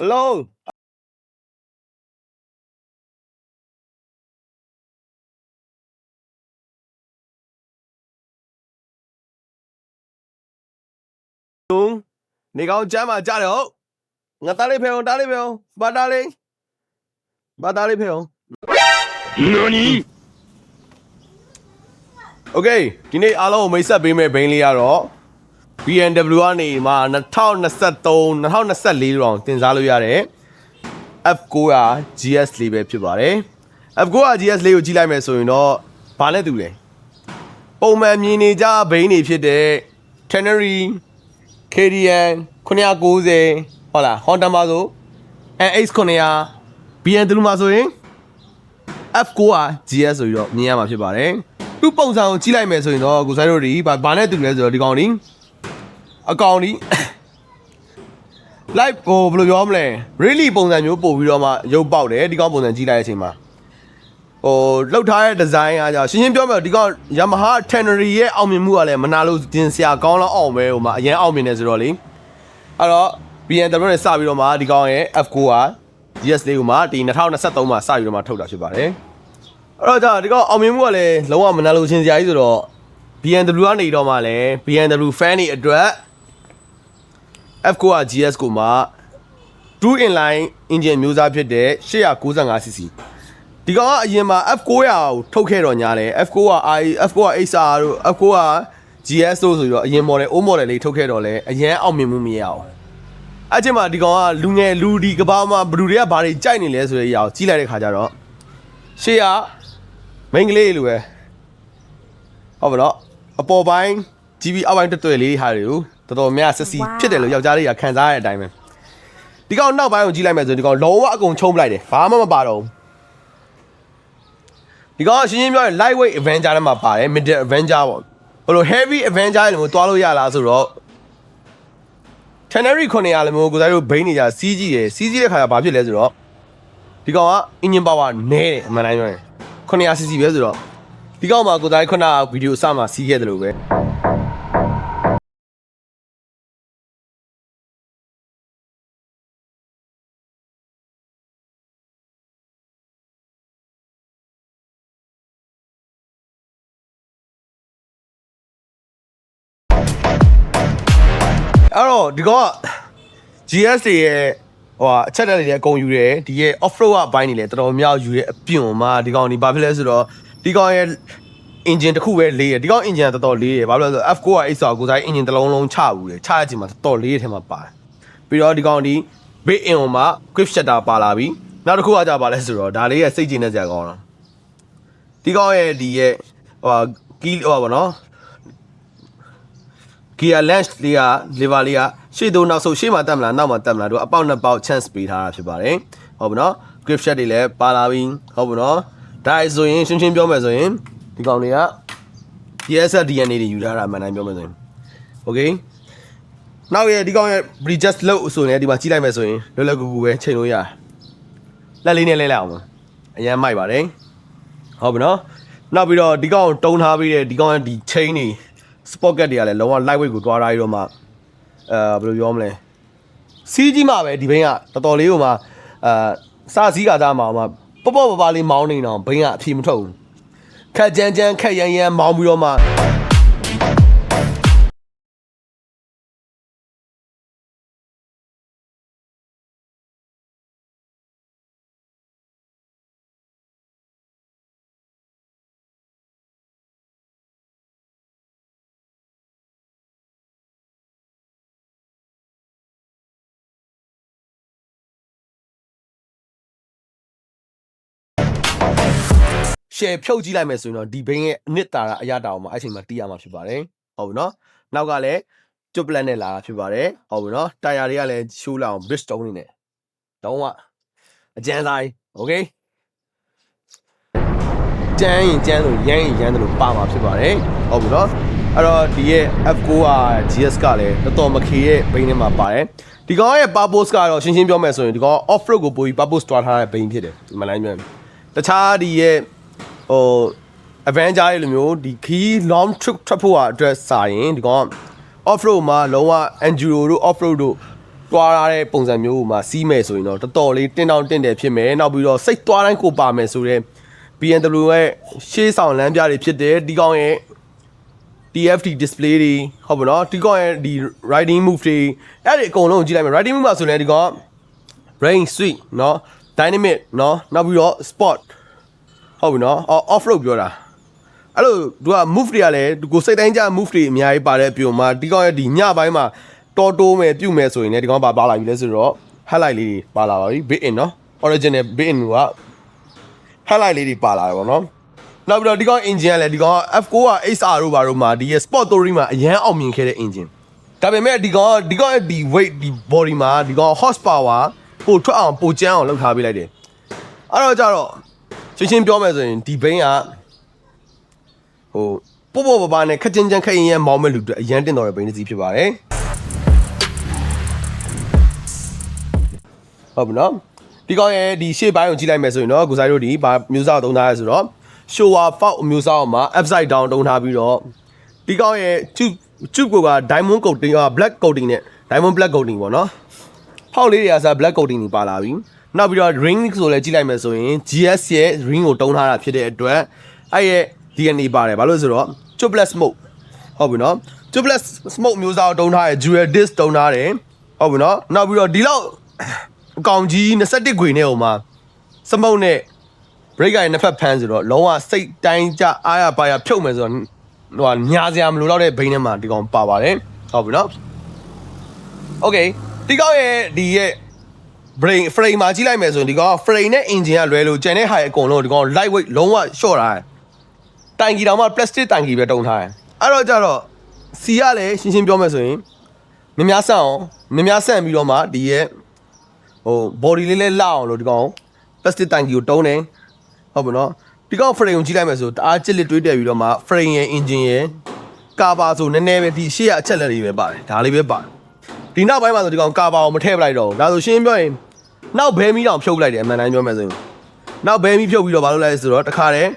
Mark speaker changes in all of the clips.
Speaker 1: အလုံးလုံးနေကောင်းကျမ်းမှာကြားတယ်ဟုတ်ငါသားလေးဖေအောင်တားလေးဖေအောင်ဘာတားလေးဘာတားလေးဖေအောင်
Speaker 2: 何
Speaker 1: โอเคဒီနေ့အားလုံးကိုမိတ်ဆက်ပေးမယ့်ဘိန်းလေးကတော့ BMW ကနေမှာ2023 2024လောက်တင်စားလို့ရတဲ့ F900 GS လေးပဲဖြစ်ပါတယ် F900 GS လေးကိုကြည့်လိုက်မယ်ဆိုရင်တော့ဘာနဲ့တူလဲပုံမှန်မြင်နေကြဘိန်းတွေဖြစ်တဲ့ Tenere KDN 990ဟုတ်လား Honda မှာဆို NX 900 BMW မှာဆိုရင် F9 GS ဆိုပြီးတော့မြင်ရမှာဖြစ်ပါတယ်။သူ့ပုံစံကိုကြည့်လိုက်မယ်ဆိုရင်တော့ကိုဆိုင်တို့ဒီဘာဘာနဲ့တူလဲဆိုတော့ဒီကောင်ဒီ အကောင်ဒီ live ကိုဘယ်လိုပြောမလဲ really ပုံစံမျိုးပို့ပြီးတော့မှရုပ်ပေါက်တယ်ဒီကောင်ပုံစံကြည့်လိုက်တဲ့အချိန်မှာဟိုလောက်ထားတဲ့ design အားကြောင့်ရှင်းရှင်းပြောမယ်ဒီကောင် Yamaha Tenere ရဲ့အောင်မြင်မှုကလည်းမနာလို့တင်စရာကောင်းလောက်အောင်ပဲဟိုမှာအရင်အောင်မြင်နေဆိုတော့လေအဲ့တော့ BMW နဲ့စပြီးတော့မှဒီကောင်ရဲ့ F9 က GS လေးကိုမှဒီ2023မှာစပြီးတော့မှထုတ်တာဖြစ်ပါတယ်အဲ့တော့じゃဒီကောင်အောင်မြင်မှုကလည်းလုံးဝမနာလို့ချင်းစရာကြီးဆိုတော့ BMW ကနေတော့မှလည်း BMW fan တွေအတွက် F9 က GS ကိုမှ2 inline engine မျိုးစားဖြစ်တဲ့ 895cc ဒီကောင်ကအရင်မှာ F900 ကိုထုတ်ခဲ့တော့ညာတယ် F9 က i F9 က XR တို့ F9 က GS တို့ဆိုပြီးတော့အရင် model old model လေးထုတ်ခဲ့တော့လဲအရင်အောင်မြင်မှုမရအောင်အဲ့ချိန်မှာဒီကောင်ကလူငယ်လူဒီကဘာမှာဘလူတွေကဘာတွေကြိုက်နေလဲဆိုတဲ့အရာကိုကြီးလိုက်တဲ့ခါကျတော့ရှေ့ကမိန်းကလေးလိုပဲဟုတ်ပါတော့အပေါ်ပိုင်း GB အောက်ပိုင်းတွတ်တွဲလေးဟာတွေကို တော်တော်များဆက်စီဖြစ်တယ်လို့ယောက်ျားလေးကခံစားရတဲ့အတိုင်းပဲဒီကောင်နောက်ပိုင်းကိုကြီးလိုက်မယ်ဆိုရင်ဒီကောင်လုံးဝအကုန်ချုံးပလိုက်တယ်ဘာမှမပါတော့ဘူးဒီကောင်ကရှင်းရှင်းပြောရင် lightweight avenger ထဲမှာပါတယ် middle avenger ပေါ့ဘယ်လို heavy avenger လည်းမတွားလို့ရလားဆိုတော့ Tenere 900လည်းမျိုးကိုစားတို့ဘိန်းနေကြစီးကြည့်ရယ်စီးကြည့်တဲ့ခါကျဘာဖြစ်လဲဆိုတော့ဒီကောင်က engine power နည်းတယ်အမှန်တိုင်းပြောရင် 900cc ပဲဆိုတော့ဒီကောင်မှာကိုစားခုနကဗီဒီယိုအစမှာစီးခဲ့တယ်လို့ပဲ တော့ဒီကောင်က GS တွေရဲ့ဟိုဟာအချက်တက်တွေလည်းအကုန်ယူတယ်ဒီရဲ့ off road အပိုင်းတွေလည်းတော်တော်များယူရဲအပြွန်မှာဒီကောင်ဒီဘာဖြစ်လဲဆိုတော့ဒီကောင်ရဲ့ engine တစ်ခုပဲလေးရဒီကောင် engine ကတော်တော်လေးရဘာလို့လဲဆိုတော့ F9 က X ကိုဆိုင် engine တစ်လုံးလုံးချဘူးလေချရချိန်မှာတော်တော်လေးရထဲမှာပါတယ်ပြီးတော့ဒီကောင်ဒီ big in မှာ grip shutter ပါလာပြီနောက်တစ်ခုကကြပါလဲဆိုတော့ဒါလေးရဲ့စိတ်ကြည်နေကြကောင်းတော့ဒီကောင်ရဲ့ဒီရဲ့ဟိုကီးဟိုပါဗောနော် gear length လေးက lever လေးကရှေ့သို့နောက်ဆုတ်ရှေ့မှာတက်မလားနောက်မှာတက်မလားတို့အပေါက်နှစ်ပေါက် chance ပေးထားတာဖြစ်ပါတယ်ဟုတ်ပြီနော် grip shot တွေလည်းပါလာပြီဟုတ်ပြီနော်ဒါဆိုရင်ရှင်းရှင်းပြောမယ်ဆိုရင်ဒီကောင်တွေက PSL DNA တွေယူထားတာအမှန်တိုင်းပြောမယ်ဆိုရင် okay နောက်ရဒီကောင်ရဲ့ readjust လို့ဆိုရင်ဒီမှာကြည့်လိုက်မယ်ဆိုရင်လွယ်လွယ်ကူကူပဲချိန်လို့ရလက်လေးနဲ့လဲလိုက်အောင်ပါအရင်မိုက်ပါတယ်ဟုတ်ပြီနော်နောက်ပြီးတော့ဒီကောင်ကိုတုံးထားပြီးတဲ့ဒီကောင်ရဲ့ဒီ chain တွေ spot get တွေကလည်းလုံးဝ lightweight ကိုတွားထားပြီးတော့မှအဲဘယ်လိုပြောမလဲစီးကြီးမှပဲဒီဘိန်းကတော်တော်လေးကိုမှအာစာစည်းကသားမှာမှပေါ့ပေါ့ပါပါလေးမောင်းနေတော့ဘိန်းကအဖြေမထုတ်ဘူးခက်ကြမ်းကြမ်းခက်ရမ်းရမ်းမောင်းပြီးတော့မှ ရှယ်ဖြုတ်ကြည့်လိုက်မယ်ဆိုရင်တော့ဒီဘိန်းရဲ့အနှစ်သာရအရတာအောင်မှာအဲ့ချိန်မှာတီးရမှာဖြစ်ပါတယ်ဟုတ်ပြီနော်နောက်ကလည်းကျွတ်ပလက်နဲ့လာတာဖြစ်ပါတယ်ဟုတ်ပြီနော်တာယာတွေကလည်းရှိုးလာအောင် bridge stone နေနဲ့တော့ကအကျန်းစားကြီးโอเคကျန်းရင်ကျန်းလို့ရမ်းရင်ရမ်းတယ်လို့ပါမှာဖြစ်ပါတယ်ဟုတ်ပြီနော်အဲ့တော့ဒီရဲ့ F9 က GS ကလည်းတော်တော်မခေရဲ့ဘိန်းထဲမှာပါတယ်ဒီကောင်ရဲ့ purpose ကတော့ရှင်းရှင်းပြောမယ်ဆိုရင်ဒီကောင် off road ကိုပို့ပြီး purpose တွားထားတဲ့ဘိန်းဖြစ်တယ်ဒီမလိုင်းမြန်တခြားဒီရဲ့ ဟို Avenger တွေလိုမျိုးဒီခီး long trip ထွက်ဖို့အတွက်စာရင်ဒီကောင် off road မှာလုံးဝ enduro တို့ off road တို့ တွားရတဲ့ပုံစံမျိုးမှာစီးမယ်ဆိုရင်တော့တော်တော်လေးတင်းတောင်တင့်တယ်ဖြစ်မယ်နောက်ပြီးတော့စိတ်တွားတိုင်းကိုပါမယ်ဆိုတော့ BMW ရဲ့ရှေးဆောင်လမ်းပြတွေဖြစ်တယ်ဒီကောင်ရဲ့ TFT display တွေဟုတ်ပါတော့ဒီကောင်ရဲ့ဒီ riding move တွေအဲ့ဒီအကုန်လုံးကိုကြည့်လိုက်မယ် riding move မှာဆိုရင်ဒီကောင် rain sweet เนาะ dynamic เนาะနောက်ပြီးတော့ sport ဟုတ်ပြီနော် off road ပြောတာအဲ့လိုသူက move တွေကလည်းကိုစိတ်တိုင်းကြ move တွေအများကြီးပါတဲ့အပြုံမှာဒီကောင်ရဲ့ဒီညပိုင်းမှာတော်တိုးမယ်ပြုတ်မယ်ဆိုရင်လည်းဒီကောင်ပါပါလာပြီလဲဆိုတော့ highlight လေးတွေပါလာပါပြီ bit in နော် original bit in က highlight လေးတွေပါလာတယ်ပေါ့နော်နောက်ပြီးတော့ဒီကောင် engine ကလည်းဒီကောင် F9 က XR တို့ဘာတို့မှာဒီ sport theory မှာအရန်အောင်မြင်ခဲ့တဲ့ engine ဒါပေမဲ့ဒီကောင်ဒီကောင်ဒီ weight ဒီ body မှာဒီကောင် horsepower ပိုထွက်အောင်ပိုကျန်းအောင်လုပ်ထားပေးလိုက်တယ်အဲ့တော့ကြတော့ ရှင်းရှင်းပြောမယ်ဆိုရင်ဒီဘိန်းကဟိုပို့ပို့ပပနဲ့ခက်ချင်းချင်းခက်ရင်ရဲ့မောင်းမဲ့လူတွေအရန်တင်တော်တဲ့ဘိန်းတစ်စီးဖြစ်ပါတယ်ဟုတ်ပြီနော်ဒီကောင်ရဲ့ဒီရှေ့ပိုင်းကိုကြည့်လိုက်မယ်ဆိုရင်တော့ကိုဆိုင်တို့ဒီဗာမျိုးစားကိုသုံးထားရဆိုတော့ shower fault အမျိုးစားမှာ upside down တုံးထားပြီးတော့ဒီကောင်ရဲ့ tube tube က diamond coating က black coating နဲ့ diamond black coating ပေါ့နော်ဖောက်လေးတွေကစား black coating တွေပါလာပြီ နောက်ပြီးတော့ ring ဆိုလည်းကြည့်လိုက်မယ်ဆိုရင် GS ရဲ့ ring ကိုတုံးထားတာဖြစ်တဲ့အတွက်အဲ့ရဲ့ DNA ပါတယ်ဘာလို့လဲဆိုတော့ tubeless smoke ဟုတ်ပြီနော် tubeless smoke မျိုးစားကိုတုံးထားတယ် dual disc တုံးထားတယ်ဟုတ်ပြီနော်နောက်ပြီးတော့ဒီလောက်အကောင်ကြီး21ခွေနဲ့ဟိုမှာစမုတ်နဲ့ break ကနှစ်ဖက်ဖမ်းဆိုတော့လုံးဝစိတ်တိုင်းကြအားရပါရဖြုတ်မယ်ဆိုတော့ဟိုဟာညာစရာမလိုတော့တဲ့ဘိန်းထဲမှာဒီကောင်ပါပါတယ်ဟုတ်ပြီနော် okay ဒီကောင်ရဲ့ဒီရဲ့ brain frame မှာကြည့်လိုက်မယ်ဆိုရင်ဒီကောင်က frame နဲ့ engine ကလွဲလို့ကျန်တဲ့ဟာရဲ့အကုန်လုံးဒီကောင် light weight လုံးဝ short ထားတယ်တိုင်ကြီးတောင်မှ plastic တိုင်ကြီးပဲတုံထားတယ်အဲ့တော့ကြတော့စီကလည်းရှင်းရှင်းပြောမယ်ဆိုရင်မြများဆန့်အောင်မြများဆန့်ပြီးတော့မှဒီရဲ့ဟို body လေးလေးလောက်အောင်လို့ဒီကောင် plastic တိုင်ကြီးကိုတုံးတယ်ဟုတ်ပြီနော်ဒီကောင် frame ကိုကြည့်လိုက်မယ်ဆိုတအားချစ်လက်တွေးတက်ပြီးတော့မှ frame ရဲ့ engine ရဲ့ကာပါဆိုနည်းနည်းပဲဒီရှေ့ကအချက်လက်တွေပဲပါတယ်ဒါလေးပဲပါတယ်ဒီနောက်ပိုင်းမှာဆိုဒီကောင်ကာပါကိုမထည့်ပလိုက်တော့ဘူးဒါဆိုရှင်းပြောရင် နောက်ဘဲမီတောင်ဖြုတ်လိုက်တယ်အမှန်တမ်းပြောမယ်ဆိုရင်နောက်ဘဲမီဖြုတ်ပြီးတော့ဘာလုပ်လဲဆိုတော့တခါတည်း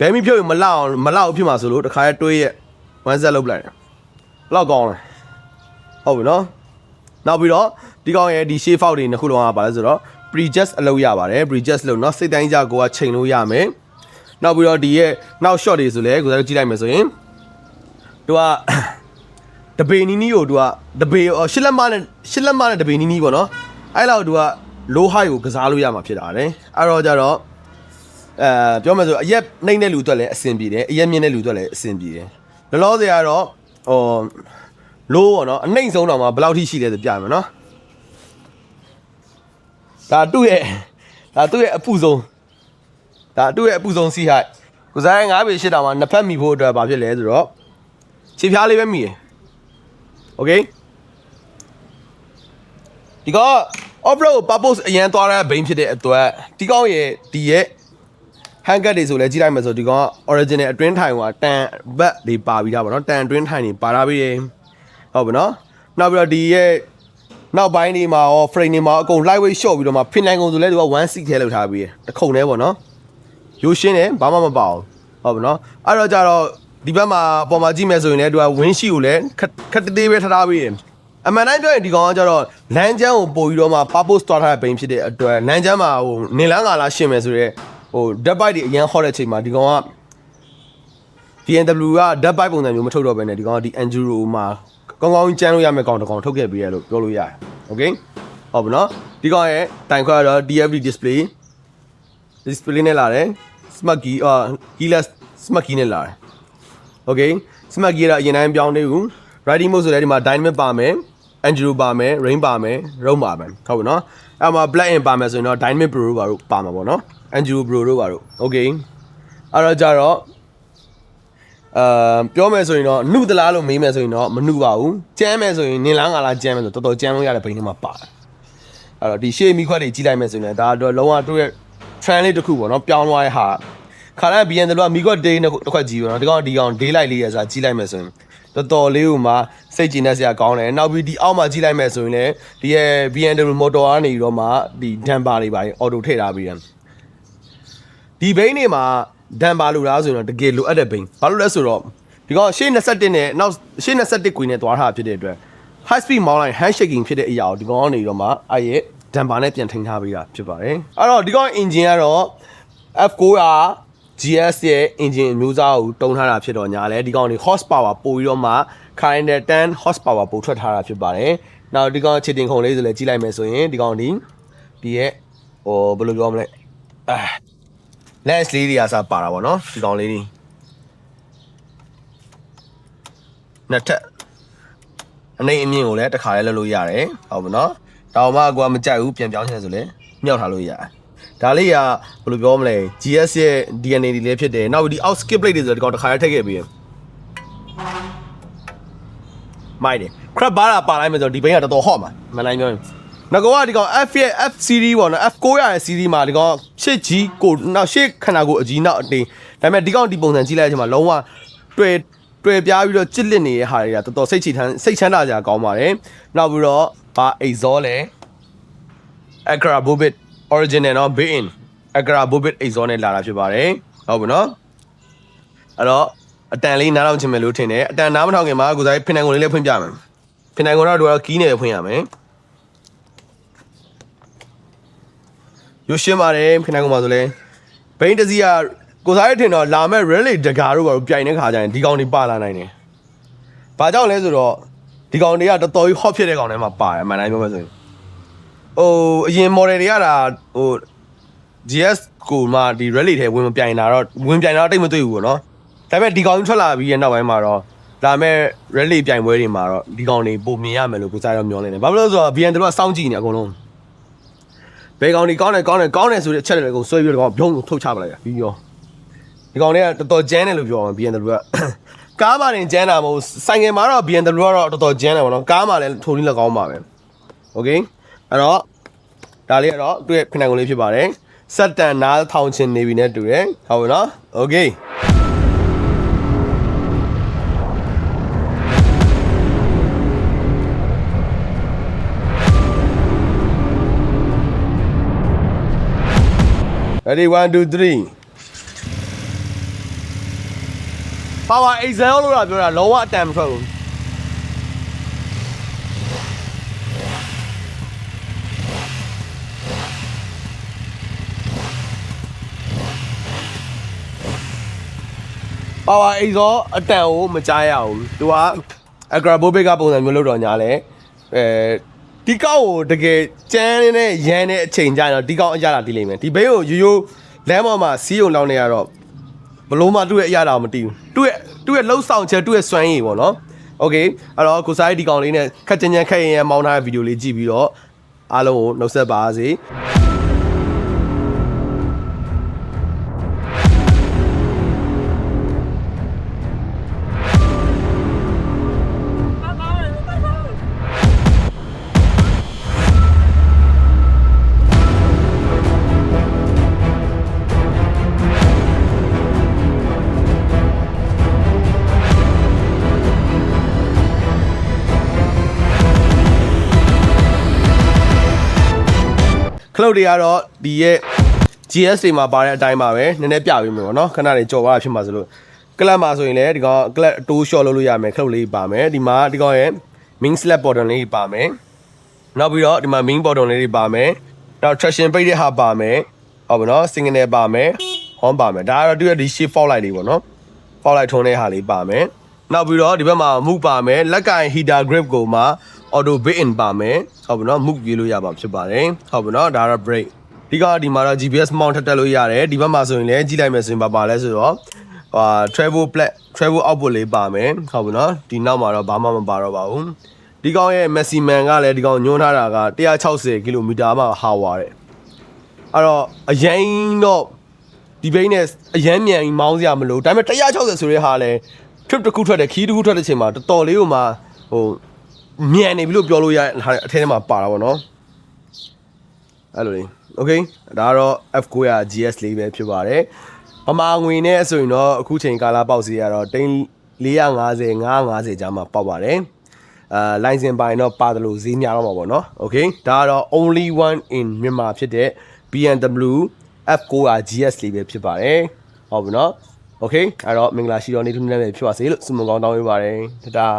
Speaker 1: ဘဲမီဖြုတ်ရင်မလောက်အောင်မလောက်ဖြစ်မှာဆိုလို့တခါတည်းတွေးရဲ့ one set လုပ်ပလိုက်တယ်ဘလောက်ကောင်းလဲဟုတ်ပြီနော်နောက်ပြီးတော့ဒီကောင်ရဲ့ဒီ shape out တွေနှစ်ခုလုံးကဘာလဲဆိုတော့ pre-adjust အလုပ်ရပါတယ် pre-adjust လို့เนาะစိတ်တိုင်းကြကိုကချိန်လို့ရမယ်နောက်ပြီးတော့ဒီရဲ့နောက် shot တွေဆိုလဲကိုယ်ကကြည့်လိုက်မယ်ဆိုရင်သူကတပေနီနီကိုသူကတပေရှစ်လက်မနဲ့ရှစ်လက်မနဲ့တပေနီနီပေါ့နော် အဲ့လောက်သူက low high ကိုကစားလို့ရမှာဖြစ်တာတယ်အဲ့တော့ကြတော့အဲပြောမယ်ဆိုအရက်နှိမ့်တဲ့လူအတွက်လည်းအဆင်ပြေတယ်အရက်မြင့်တဲ့လူအတွက်လည်းအဆင်ပြေတယ်လောလောဆယ်ကတော့ဟို low ပေါ့နော်အနှိမ့်ဆုံးတော့မှဘယ်လောက်ထိရှိလဲဆိုပြမယ်နော် ဒါသူ့ရဲ့ဒါသူ့ရဲ့အပူဆုံးဒါသူ့ရဲ့အပူဆုံးစီဟိုက်ကိုစား9ပေ8တောင်မှနှစ်ဖက်မိဖို့အတွက်ဘာဖြစ်လဲဆိုတော့ခြေဖျားလေးပဲမိတယ်โอเคဒီက off road ကို purpose အရန်သွားတဲ့ဘိန်းဖြစ်တဲ့အတွက်ဒီကောင်းရဲ့ဒီရဲ့ hand cut တွေဆိုလဲကြည့်လိုက်မယ်ဆိုဒီကောင်က original အတွင်းထိုင်ကတန်ဘက်တွေပါပြီးသားပေါ့နော်တန်အတွင်းထိုင်တွေပါလာပြီးရင်ဟုတ်ပါနော်နောက်ပြီးတော့ဒီရဲ့နောက်ပိုင်းဒီမှာရော frame တွေမှာအကုန် light weight လျှော့ပြီးတော့မှ pin line ကုန်ဆိုလဲသူက160ထဲလောက်ထားပြီးတခုံတည်းပေါ့နော်ရိုးရှင်းတယ်ဘာမှမပါဘူးဟုတ်ပါနော်အဲ့တော့ကြတော့ဒီဘက်မှာအပေါ်မှာကြည့်မယ်ဆိုရင်လည်းသူက wind shield ကိုလည်းခက်တေးသေးပဲထားထားပြီးရင် အမှန်တိုင်းပြောရင်ဒီကောင်ကကျတော့လမ်းကျန်းကိုပို့ပြီးတော့မှ purpose သွားထားတဲ့ဘိန်းဖြစ်တဲ့အတွက်လမ်းကျန်းမှာဟိုနေလန်းကာလာရှင်းမယ်ဆိုတော့ဟို dead bike တွေအရန်ဟော့တဲ့ချိန်မှာဒီကောင်က BMW က dead bike ပုံစံမျိုးမထုတ်တော့ဘဲနဲ့ဒီကောင်ကဒီ Enduro မှာကောင်းကောင်းကျန်းလို့ရမယ့်ကောင်တစ်ကောင်ထုတ်ခဲ့ပေးရလို့ပြောလို့ရတယ်။ Okay ဟုတ်ပြီနော်ဒီကောင်ရဲ့တိုင်ခွဲကတော့ DFD display display နဲ့လာတယ် smart key အာ keyless smart key နဲ့လာတယ်။ Okay smart key ကတော့အရင်တိုင်းပြောင်းနေဘူး riding mode ဆိုလည်းဒီမှာ dynamic ပါမယ် Enduro ပါမယ် rain ပါမယ် roam ပါမယ်ဟုတ်ပြီနော်အဲ့မှာ black in ပါမယ်ဆိုရင်တော့ dynamic pro တို့ပါတို့ပါမှာပေါ့နော် Enduro pro တို့ပါတို့ Okay အဲ့တော့ကြတော့အာပြောမယ်ဆိုရင်တော့နှုတ်သလားလို့မေးမယ်ဆိုရင်တော့မနှုတ်ပါဘူးကြမ်းမယ်ဆိုရင်နင်လားငါလားကြမ်းမယ်ဆိုတော်တော်ကြမ်းလို့ရတဲ့ဘိန်းထဲမှာပါတယ်အဲ့တော့ဒီရှေ့မိခွက်တွေကြီးလိုက်မယ်ဆိုရင်လည်းဒါတော့လုံးဝတို့ရဲ့ trend လေးတစ်ခုပေါ့နော်ပြောင်းသွားတဲ့ဟာခါတိုင်း BN တို့ကမိခွက် day နဲ့တစ်ခွက်ကြီးပေါ့နော်ဒီကောင်ဒီကောင် day light လေးရစားကြီးလိုက်မယ်ဆိုရင် တော်တော်လေးဟိုမှာစိတ်ကြည်နေစရာကောင်းတယ်နောက်ပြီးဒီအောက်မှာကြီးလိုက်မယ်ဆိုရင်လည်းဒီရဲ့ BMW motor ကနေပြီးတော့မှဒီ damper တွေပါအော်တိုထည့်ထားပြီးတယ်ဒီဘိန်းတွေမှာဒန်ပါလို့လားဆိုရင်တော့တကယ်လိုအပ်တဲ့ဘိန်းဘာလို့လဲဆိုတော့ဒီကောင်ရှေ့21နဲ့နောက်ရှေ့21ကွေနဲ့သွားထားဖြစ်တဲ့အတွက် high speed မောင်းလိုက် hand shaking ဖြစ်တဲ့အရာကိုဒီကောင်ကနေတော့မှအဲ့ရဲ့ဒမ်ပါနဲ့ပြန်ထိန်းထားပေးတာဖြစ်ပါတယ်အဲ့တော့ဒီကောင် engine ကတော့ F9R GS ရဲ့ engine အမျိုးအစားကိုတုံးထားတာဖြစ်တော့ညာလဲဒီကောင်တွေ horsepower ပိုပြီးတော့မှ current 10 horsepower ပိုထွက်ထားတာဖြစ်ပါတယ်နောက်ဒီကောင်ခြေတင်ခုံလေးဆိုလဲကြီးလိုက်မယ်ဆိုရင်ဒီကောင်ဒီဒီရဲ့ဟိုဘယ်လိုပြောမလဲအဲ lens လေးတွေကစားပါတာပေါ့နော်ဒီကောင်လေးတွေနှစ်ထပ်အနေအမြင့်ကိုလည်းတစ်ခါလေးလုပ်လို့ရတယ်ဟုတ်ပါနော်တောင်မှအကွာမကြိုက်ဘူးပြန်ပြောင်းချင်တယ်ဆိုလဲမြောက်ထားလို့ရတယ် ဒါလေးကဘယ်လိုပြောမလဲ GS ရဲ့ DNA တွေလည်းဖြစ်တယ်နောက်ဒီ out skip plate တွေဆိုတော့ဒီကောင်တစ်ခါလေးထည့်ခဲ့ပြီးမိုက်တယ် crab bar ပါလိုက်မယ်ဆိုတော့ဒီဘိန်းကတော်တော်ဟော့မှာမနိုင်ပြောရင်ငါကဒီကောင် F ရဲ့ F series ပေါ့နော် F9 ရရဲ့ series မှာဒီကောင်ရှစ်ကြီးကိုနောက်ရှစ်ခန္ဓာကိုယ်အကြီးနောက်အတင်းဒါပေမဲ့ဒီကောင်ဒီပုံစံကြည့်လိုက်တဲ့အချိန်မှာလုံးဝတွေ့တွေ့ပြားပြီးတော့ကြစ်လစ်နေတဲ့ဟာတွေကတော်တော်စိတ်ချထမ်းစိတ်ချမ်းသာကြကောင်းပါတယ်နောက်ပြီးတော့ဘာ exhaust လဲ Acra Bobit original เนาะ built in Acra Bobit exhaust နဲ့လာတာဖြစ်ပါတယ်ဟုတ်ပြီเนาะအဲ့တော့အတန်လေးနားထောင်ချင်မယ်လို့ထင်တယ်အတန်နားမထောင်ခင်မှာကိုယ်စားဖိနိုင်ကုန်လေးလည်းဖွင့်ပြမယ်ဖိနိုင်ကုန်တော့တော့ကီးနေပဲဖွင့်ရမယ်ရုပ်ရှင်းပါတယ်ဖိနိုင်ကုန်ပါဆိုလဲဘိန်းတစ်စီးကကိုယ်စားရထင်တော့လာမဲ့ rally ဒဂါတို့ဘာလို့ပြိုင်တဲ့ခါကျရင်ဒီကောင်တွေပါလာနိုင်တယ်ဘာကြောင့်လဲဆိုတော့ဒီကောင်တွေကတော်တော်ကြီး hot ဖြစ်တဲ့ကောင်တွေမှာပါတယ်အမှန်တိုင်းပြောမယ်ဆိုရင် ဟိုအရင် model တွေကတော့ဟို GS ကိုမှဒီ rally ထဲဝင်မပြိုင်တာတော့ဝင်ပြိုင်တာတော့တိတ်မတွေ့ဘူးပေါ့နော်ဒါပေမဲ့ဒီကောင်ထွက်လာပြီးရနောက်ပိုင်းမှာတော့ဒါပေမဲ့ rally ပြိုင်ပွဲတွေမှာတော့ဒီကောင်တွေပုံမြင်ရမယ်လို့ကိုစားရောမျောနေတယ်ဘာဖြစ်လို့လဲဆိုတော့ BN တို့ကစောင့်ကြည့်နေအကုန်လုံးဘယ်ကောင်ဒီကောင်းတယ်ကောင်းတယ်ကောင်းတယ်ဆိုတဲ့အချက်တွေကိုဆွဲပြီးတော့ကောင်ဘုံထုတ်ချပလိုက်တာပြီးရောဒီကောင်တွေကတော်တော်ကျန်းတယ်လို့ပြောအောင် BN တို့ကကားမှတင်ကျန်းတာမဟုတ်ဆိုင်ငယ်မှာတော့ BN တို့ကတော့တော်တော်ကျန်းတယ်ပေါ့နော်ကားမှလည်းထိုးနည်းလည်းကောင်းပါပဲ okay အဲ့တော့ ဒါလေးကတော့သူ့ရဲ့ခဏကုန်လေးဖြစ်ပါတယ်စက်တန်နားထောင်ချင်နေပြီနဲ့တူတယ်ဟုတ်ပြီနော်โอเค Ready 1 2 3 Power Excel လို့တာပြောတာလုံးဝအတန်မထွက်ဘူး ပါဝါအိတ်သောအတန်ကိုမကြားရဘူးသူကအဂရာဘိုဘစ်ကပုံစံမျိုးလုပ်တော့ညာလဲအဲဒီကောက်ကိုတကယ်ကျန်းနေတဲ့ရန်တဲ့အချိန်ကျရင်တော့ဒီကောက်အရတာတီးလိမ့်မယ်ဒီဘေးကိုရိုးရိုးလမ်းပေါ်မှာစီးုံလောင်းနေရတော့ဘလို့မှသူ့ရဲ့အရတာမတီးဘူးသူ့ရဲ့သူ့ရဲ့လှုပ်ဆောင်ချက်သူ့ရဲ့စွမ်းရည်ပေါ့နော်โอเคအဲ့တော့ကိုစားဒီကောင်လေးနဲ့ခက်ကြင်ကြင်ခက်ရင်ရန်မောင်းထားတဲ့ဗီဒီယိုလေးကြည့်ပြီးတော့အားလုံးကိုနှုတ်ဆက်ပါစေ ခလုတ်တွေကတော့ဒီရဲ့ GS တွေမှာပါတဲ့အတိုင်းပါပဲနည်းနည်းပြပေးမယ်ပေါ့နော်ခဏလေးကြော်သွားတာဖြစ်မှာဆိုလို့ကလပ်မှာဆိုရင်လည်းဒီကောင်ကလပ်အတိုးရှော့လုပ်လို့ရမယ်ခလုတ်လေးပါမယ်ဒီမှာဒီကောင်ရဲ့ main slab button လေးပါမယ်နောက်ပြီးတော့ဒီမှာ main button လေးတွေပါမယ်နောက် traction brake တဲ့ဟာပါမယ်ဟုတ်ပါနော် signal ပါမယ် horn ပါမယ်ဒါကတော့သူရဲ့ဒီ shift fault light လေးပေါ့နော် fault light ထုံးတဲ့ဟာလေးပါမယ် နောက်ပြီးတော့ဒီဘက်မှာ move ပါမယ်လက်ကင် heater grip ကိုမှ auto brake in ပါမယ်ဟုတ်ပါနော် move ပြေးလို့ရပါဖြစ်ပါတယ်ဟုတ်ပါနော်ဒါကတော့ brake ဒီကဒီမှာတော့ GPS mount ထပ်တက်လို့ရတယ်ဒီဘက်မှာဆိုရင်လည်းကြည့်လိုက်မယ်ဆိုရင်ပါပါလဲဆိုတော့ဟာ travel plat travel output လေးပါမယ်ဟုတ်ပြီနော်ဒီနောက်မှာတော့ဘာမှမပါတော့ပါဘူးဒီကောင်ရဲ့ maximum ကလည်းဒီကောင်ညွှန်းထားတာက160 km မှဟာဝါတဲ့အဲ့တော့အရင်တော့ဒီဘိန်းနဲ့အရန်မြန်ကြီးမောင်းစရာမလိုဒါပေမဲ့160ဆိုတဲ့ဟာလဲ trip တစ်ခုထွက်တယ်ခီးတစ်ခုထွက်တဲ့ချိန်မှာတော်တော်လေးကိုမှဟိုမြန်နေပြီလို့ပြောလို့ရတဲ့အထဲထဲမှာပါတာပေါ့နော်အဲ့လိုလေ okay ဒါကတော့ F9 ရ GS လေးပဲဖြစ်ပါတယ်ပမာငွေနဲ့ဆိုရင်တော့အခုချိန်ကာလာပေါက်စီကတော့တိန်း450 550ကြားမှာပေါက်ပါတယ်အာ license ပိုင်းတော့ပါတယ်လို့ဈေးများတော့မှာပေါ့နော် okay ဒါကတော့ only one in မြန်မာဖြစ်တဲ့ BMW F9 ရ GS လေးပဲဖြစ်ပါတယ်ဟုတ်ပြီနော် okay အဲ့တော့မင်္ဂလာရှိတော်နေ့ထူးနေ့လည်းဖြစ်ပါစေလို့ဆုမွန်ကောင်းတောင်းပေးပါတယ်တတား